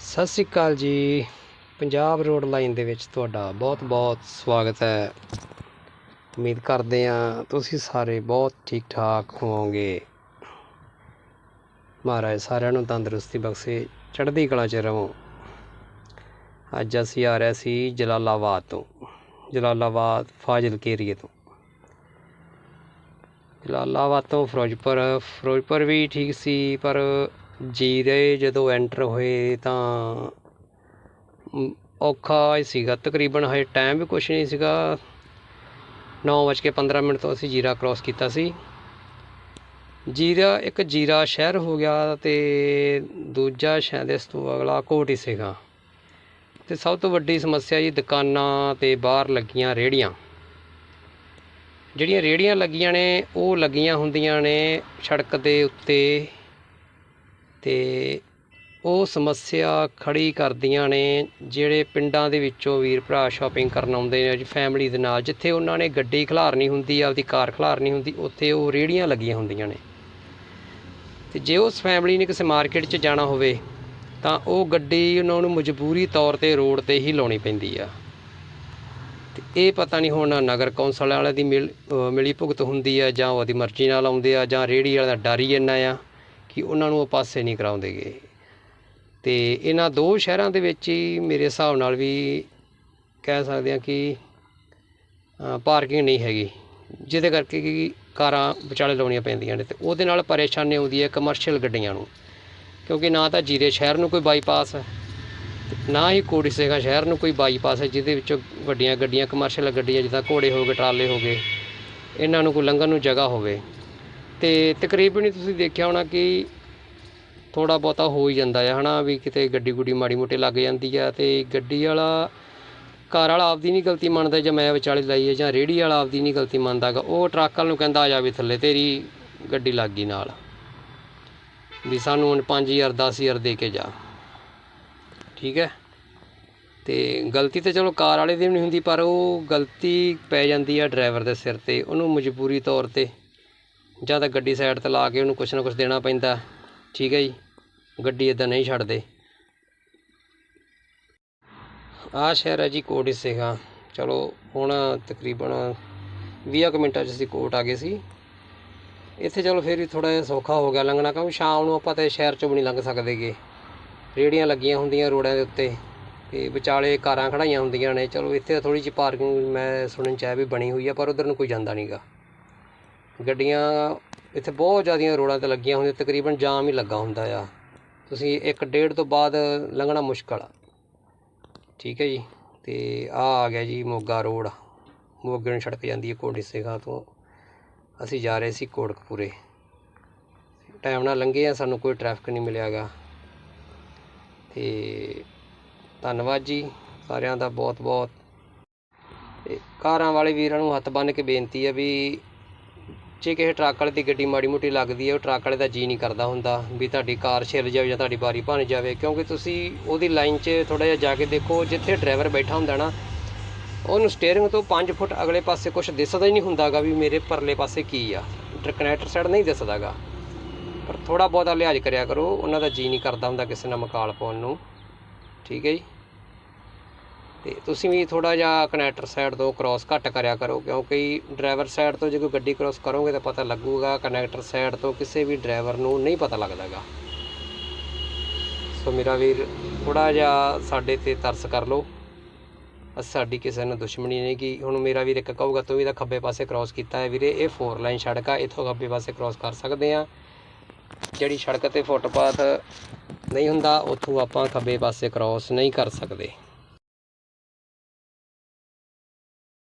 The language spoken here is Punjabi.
ਸਤਿ ਸ੍ਰੀ ਅਕਾਲ ਜੀ। ਪੰਜਾਬ ਰੋਡ ਲਾਈਨ ਦੇ ਵਿੱਚ ਤੁਹਾਡਾ ਬਹੁਤ-ਬਹੁਤ ਸਵਾਗਤ ਹੈ। ਉਮੀਦ ਕਰਦੇ ਹਾਂ ਤੁਸੀਂ ਸਾਰੇ ਬਹੁਤ ਠੀਕ ਠਾਕ ਹੋਵੋਗੇ। ਮਹਾਰਾਜ ਸਾਰਿਆਂ ਨੂੰ ਤੰਦਰੁਸਤੀ ਬਖਸ਼ੇ, ਚੜ੍ਹਦੀ ਕਲਾ 'ਚ ਰਹੋ। ਅੱਜ ਅਸੀਂ ਆ ਰਹੇ ਸੀ ਜਲਾਲਾਬਾਦ ਤੋਂ, ਜਲਾਲਾਬਾਦ ਫਾਜ਼ਿਲ ਏਰੀਏ ਤੋਂ। ਜਲਾਲਾਬਾਦ ਤੋਂ ਫਿਰੋਜ਼ਪੁਰ ਫਿਰੋਜ਼ਪੁਰ ਵੀ ਠੀਕ ਸੀ, ਪਰ ਜੀਰੇ ਜਦੋਂ ਐਂਟਰ ਹੋਏ ਤਾਂ ਔਖਾ ਹੀ ਸੀਗਾ। ਤਕਰੀਬਨ ਹਜੇ ਟਾਈਮ ਵੀ ਕੁਛ ਨਹੀਂ ਸੀਗਾ। 9:15 ਮਿੰਟ ਤੋਂ ਅਸੀਂ ਜੀਰਾ ਕ੍ਰਾਸ ਕੀਤਾ ਸੀ। ਜੀਰਾ ਇੱਕ ਜੀਰਾ ਸ਼ਹਿਰ ਹੋ ਗਿਆ ਤੇ ਦੂਜਾ ਸ਼ਾਇਦ ਇਸ ਤੋਂ ਅਗਲਾ ਕੋਟ ਹੀ ਸੀਗਾ। ਤੇ ਸਭ ਤੋਂ ਵੱਡੀ ਸਮੱਸਿਆ ਜੀ ਦੁਕਾਨਾਂ ਤੇ ਬਾਹਰ ਲੱਗੀਆਂ ਰੇੜੀਆਂ ਜਿਹੜੀਆਂ ਰੇੜੀਆਂ ਲੱਗੀਆਂ ਨੇ, ਉਹ ਲੱਗੀਆਂ ਹੁੰਦੀਆਂ ਨੇ ਸੜਕ ਦੇ ਉੱਤੇ। ਤੇ ਉਹ ਸਮੱਸਿਆ ਖੜੀ ਕਰਦੀਆਂ ਨੇ ਜਿਹੜੇ ਪਿੰਡਾਂ ਦੇ ਵਿੱਚੋਂ ਵੀਰ ਭਰਾ ਸ਼ਾਪਿੰਗ ਕਰਨ ਆਉਂਦੇ ਨੇ ਫੈਮਿਲੀ ਦੇ ਨਾਲ, ਜਿੱਥੇ ਉਹਨਾਂ ਨੇ ਗੱਡੀ ਖਿਲਾਰਨੀ ਹੁੰਦੀ ਆ ਆਪਦੀ ਕਾਰ ਖਿਲਾਰਨੀ ਹੁੰਦੀ, ਉੱਥੇ ਉਹ ਰੇੜੀਆਂ ਲੱਗੀਆਂ ਹੁੰਦੀਆਂ ਨੇ। ਤੇ ਜੇ ਉਸ ਫੈਮਿਲੀ ਨੇ ਕਿਸੇ ਮਾਰਕੀਟ 'ਚ ਜਾਣਾ ਹੋਵੇ, ਤਾਂ ਉਹ ਗੱਡੀ ਉਹਨਾਂ ਨੂੰ ਮਜਬੂਰੀ ਤੌਰ ਤੇ ਰੋਡ ਤੇ ਹੀ ਲਾਉਣੀ ਪੈਂਦੀ ਆ। ਤੇ ਇਹ ਪਤਾ ਨਹੀਂ ਹੁਣ ਨਗਰ ਕੌਂਸਲ ਵਾਲਿਆਂ ਦੀ ਮਿਲ ਮਿਲੀ ਭੁਗਤ ਹੁੰਦੀ ਆ, ਜਾਂ ਉਹਦੀ ਮਰਜ਼ੀ ਨਾਲ ਆਉਂਦੇ ਆ, ਜਾਂ ਰੇੜੀ ਵਾਲਿਆਂ ਦਾ ਡਰ ਹੀ ਇੰਨਾ ਆ। ਕਿ ਉਹਨਾਂ ਨੂੰ ਉਹ ਪਾਸੇ ਨਹੀਂ ਕਰਾਉਂਦੇਗੇ ਤੇ ਇਹਨਾਂ ਦੋ ਸ਼ਹਿਰਾਂ ਦੇ ਵਿੱਚ ਹੀ ਮੇਰੇ ਹਿਸਾਬ ਨਾਲ ਵੀ ਕਹਿ ਸਕਦੇ ਆ ਕਿ ਪਾਰਕਿੰਗ ਨਹੀਂ ਹੈਗੀ। ਜਿਹਦੇ ਕਰਕੇ ਕਿ ਕਾਰਾਂ ਵਿਚਾਲੇ ਲਾਉਣੀਆਂ ਪੈਂਦੀਆਂ ਨੇ ਤੇ ਉਹਦੇ ਨਾਲ ਪਰੇਸ਼ਾਨੀ ਆਉਂਦੀ ਹੈ ਕਮਰਸ਼ੀਅਲ ਗੱਡੀਆਂ ਨੂੰ। ਕਿਉਂਕਿ ਨਾ ਤਾਂ ਜੀਰੇ ਸ਼ਹਿਰ ਨੂੰ ਕੋਈ ਬਾਈਪਾਸ ਹੈ ਨਾ ਹੀ ਕੋੜੀ ਸੇਗਾ ਸ਼ਹਿਰ ਨੂੰ ਕੋਈ ਬਾਈਪਾਸ ਹੈ, ਜਿਹਦੇ ਵਿੱਚੋਂ ਵੱਡੀਆਂ ਗੱਡੀਆਂ ਕਮਰਸ਼ੀਅਲ ਗੱਡੀਆਂ ਜਿੱਦਾਂ ਘੋੜੇ ਹੋ ਗਏ, ਟਰਾਲੇ ਹੋ ਗਏ, ਇਹਨਾਂ ਨੂੰ ਕੋਈ ਲੰਘਣ ਨੂੰ ਜਗ੍ਹਾ ਹੋਵੇ। ਤੇ ਤਕਰੀਬਨ ਹੀ ਤੁਸੀਂ ਦੇਖਿਆ ਹੋਣਾ ਕਿ ਥੋੜਾ ਬਹੁਤਾ ਹੋ ਹੀ ਜਾਂਦਾ ਹੈ ਹਨਾ, ਵੀ ਕਿਤੇ ਗੱਡੀ ਗੁੱਡੀ ਮਾੜੀ ਮੋਟੀ ਲੱਗ ਜਾਂਦੀ ਆ ਤੇ ਗੱਡੀ ਵਾਲਾ ਕਾਰ ਵਾਲਾ ਆਪਦੀ ਨਹੀਂ ਗਲਤੀ ਮੰਨਦਾ ਜਾਂ ਮੈਂ ਵਿਚਾਲੇ ਲਾਈ ਹੈ ਜਾਂ ਰੇੜੀ ਵਾਲਾ ਆਪਦੀ ਨਹੀਂ ਗਲਤੀ ਮੰਨਦਾਗਾ ਉਹ ਟਰੱਕ ਵਾਲ ਨੂੰ ਕਹਿੰਦਾ ਆ ਜਾ ਵੀ ਥੱਲੇ ਤੇਰੀ ਗੱਡੀ ਲੱਗ ਗਈ ਨਾਲ, ਵੀ ਸਾਨੂੰ ਹੁਣ 5000 10000 ਦੇ ਕੇ ਜਾ। ਠੀਕ ਹੈ? ਤੇ ਗਲਤੀ ਤਾਂ ਚਲੋ ਕਾਰ ਵਾਲੇ ਦੀ ਵੀ ਨਹੀਂ ਹੁੰਦੀ, ਪਰ ਉਹ ਗਲਤੀ ਪੈ ਜਾਂਦੀ ਆ ਡਰਾਈਵਰ ਦੇ ਸਿਰ ਤੇ, ਉਹਨੂੰ ਮਜਬੂਰੀ ਤੌਰ ਤੇ ਜਾਂ ਤਾਂ ਗੱਡੀ ਸਾਈਡ ਤੇ ਲਾ ਕੇ ਉਹਨੂੰ ਕੁਛ ਨਾ ਕੁਛ ਦੇਣਾ ਪੈਂਦਾ। ਠੀਕ ਹੈ ਜੀ। ਗੱਡੀ ਇਦਾਂ ਨਹੀਂ ਛੱਡਦੇ। ਆ ਸ਼ਹਿਰ ਹੈ ਜੀ ਕੋਟ ਸੀਗਾ ਚਲੋ, ਹੁਣ ਤਕਰੀਬਨ 20 ਕੁ ਮਿੰਟਾਂ 'ਚ ਅਸੀਂ ਕੋਟ ਆ ਗਏ ਸੀ। ਇੱਥੇ ਚਲੋ ਫਿਰ ਵੀ ਥੋੜਾ ਜਿਹਾ ਸੌਖਾ ਹੋ ਗਿਆ ਲੰਘਣਾ, ਕਿਉਂਕਿ ਸ਼ਾਮ ਨੂੰ ਆਪਾਂ ਤੇ ਸ਼ਹਿਰ 'ਚੋਂ ਵੀ ਨਹੀਂ ਲੰਘ ਸਕਦੇਗੇ। ਰੇੜੀਆਂ ਲੱਗੀਆਂ ਹੁੰਦੀਆਂ ਰੋਡਾਂ ਦੇ ਉੱਤੇ ਤੇ ਵਿਚਾਲੇ ਕਾਰਾਂ ਖੜਾਈਆਂ ਹੁੰਦੀਆਂ ਨੇ। ਚਲੋ ਇੱਥੇ ਥੋੜੀ ਜਿਹੀ ਪਾਰਕਿੰਗ ਮੈਂ ਸੁਣਨ ਚ ਆਇਆ ਵੀ ਬਣੀ ਹੋਈ ਆ, ਪਰ ਉਧਰ ਨੂੰ ਕੋਈ ਜਾਂਦਾ ਨਹੀਂਗਾ ਗੱਡੀਆਂ ਇੱਥੇ ਬਹੁਤ ਜ਼ਿਆਦੀਆਂ ਰੋਡਾਂ ਤੇ ਲੱਗੀਆਂ ਹੁੰਦੀਆਂ, ਤਕਰੀਬਨ ਜਾਮ ਹੀ ਲੱਗਾ ਹੁੰਦਾ ਆ। ਤੁਸੀਂ ਇੱਕ ਡੇਢ ਤੋਂ ਬਾਅਦ ਲੰਘਣਾ ਮੁਸ਼ਕਲ ਆ। ਠੀਕ ਹੈ ਜੀ, ਤੇ ਆ ਆ ਗਿਆ ਜੀ ਮੋਗਾ ਰੋਡ। ਮੋਗੇ ਨੂੰ ਸੜਕ ਜਾਂਦੀ ਹੈ ਕੋਡੀ ਸਿੰਘਾਂ ਤੋਂ। ਅਸੀਂ ਜਾ ਰਹੇ ਸੀ ਕੋਟਕਪੂਰੇ। ਟਾਈਮ ਨਾਲ ਲੰਘੇ ਆ, ਸਾਨੂੰ ਕੋਈ ਟ੍ਰੈਫਿਕ ਨਹੀਂ ਮਿਲਿਆਗਾ ਤੇ ਧੰਨਵਾਦ ਜੀ ਸਾਰਿਆਂ ਦਾ ਬਹੁਤ ਬਹੁਤ ਕਾਰਾਂ ਵਾਲੇ ਵੀਰਾਂ ਨੂੰ ਹੱਥ ਬੰਨ੍ਹ ਕੇ ਬੇਨਤੀ ਹੈ ਵੀ ਜੇ ਕਿਸੇ ਟਰੱਕ ਵਾਲੇ ਦੀ ਗੱਡੀ ਮਾੜੀ ਮੋਟੀ ਲੱਗਦੀ ਹੈ, ਉਹ ਟਰੱਕ ਵਾਲੇ ਦਾ ਜੀ ਨਹੀਂ ਕਰਦਾ ਹੁੰਦਾ ਵੀ ਤੁਹਾਡੀ ਕਾਰ ਛਿੱਲ ਜਾਵੇ ਜਾਂ ਤੁਹਾਡੀ ਬਾਰੀ ਭੰਨ ਜਾਵੇ, ਕਿਉਂਕਿ ਤੁਸੀਂ ਉਹਦੀ ਲਾਈਨ 'ਚ ਥੋੜਾ ਜਿਹਾ ਜਾ ਕੇ ਦੇਖੋ, ਜਿੱਥੇ ਡਰਾਈਵਰ ਬੈਠਾ ਹੁੰਦਾ ਨਾ, ਉਹਨੂੰ ਸਟੀਅਰਿੰਗ ਤੋਂ 5 ਫੁੱਟ ਅਗਲੇ ਪਾਸੇ ਕੁਝ ਦਿਸਦਾ ਹੀ ਨਹੀਂ ਹੁੰਦਾਗਾ ਵੀ ਮੇਰੇ ਪਰਲੇ ਪਾਸੇ ਕੀ ਆ। ਕਨੈਕਟਰ ਸਾਈਡ ਨਹੀਂ ਦਿਸਦਾਗਾ। ਪਰ ਥੋੜਾ ਬਹੁਤਾ ਲਿਹਾਜ਼ ਕਰਿਆ ਕਰੋ, ਉਹਨਾਂ ਦਾ ਜੀ ਨਹੀਂ ਕਰਦਾ ਹੁੰਦਾ ਕਿਸੇ ਨਾਲ ਮਕਾਲ ਪਾਉਣ ਨੂੰ। ਠੀਕ ਹੈ ਜੀ? ਤੇ ਤੁਸੀਂ ਵੀ ਥੋੜਾ ਜਿਹਾ ਕਨੈਕਟਰ ਸਾਈਡ ਤੋਂ ਕ੍ਰਾਸ ਘੱਟ ਕਰਿਆ ਕਰੋ, ਕਿਉਂਕਿ ਡਰਾਈਵਰ ਸਾਈਡ ਤੋਂ ਜੇ ਕੋਈ ਗੱਡੀ ਕ੍ਰਾਸ ਕਰੋਗੇ ਤਾਂ ਪਤਾ ਲੱਗੂਗਾ ਕਨੈਕਟਰ ਸਾਈਡ ਤੋਂ ਕਿਸੇ ਵੀ ਡਰਾਈਵਰ ਨੂੰ ਨਹੀਂ ਪਤਾ ਲੱਗਦਾਗਾ। ਸੋ ਮੇਰਾ ਵੀਰ ਥੋੜਾ ਜਿਹਾ ਸਾਡੇ ਤੇ ਤਰਸ ਕਰ ਲਓ। ਸਾਡੀ ਕਿਸੇ ਨਾਲ ਦੁਸ਼ਮਣੀ ਨਹੀਂ ਕਿ ਹੁਣ ਮੇਰਾ ਵੀਰ ਇੱਕ ਕਹੂਗਾ, ਤੂੰ ਵੀ ਤਾਂ ਖੱਬੇ ਪਾਸੇ ਕ੍ਰਾਸ ਕੀਤਾ ਹੈ ਵੀਰੇ। ਇਹ ਫੋਰ ਲਾਈਨ ਸੜਕ ਆ, ਇੱਥੋਂ ਖੱਬੇ ਪਾਸੇ ਕ੍ਰਾਸ ਕਰ ਸਕਦੇ ਆ। ਜਿਹੜੀ ਸੜਕ ਤੇ ਫੁੱਟਪਾਥ ਨਹੀਂ ਹੁੰਦਾ, ਉੱਥੋਂ ਆਪਾਂ ਖੱਬੇ ਪਾਸੇ ਕ੍ਰਾਸ ਨਹੀਂ ਕਰ ਸਕਦੇ।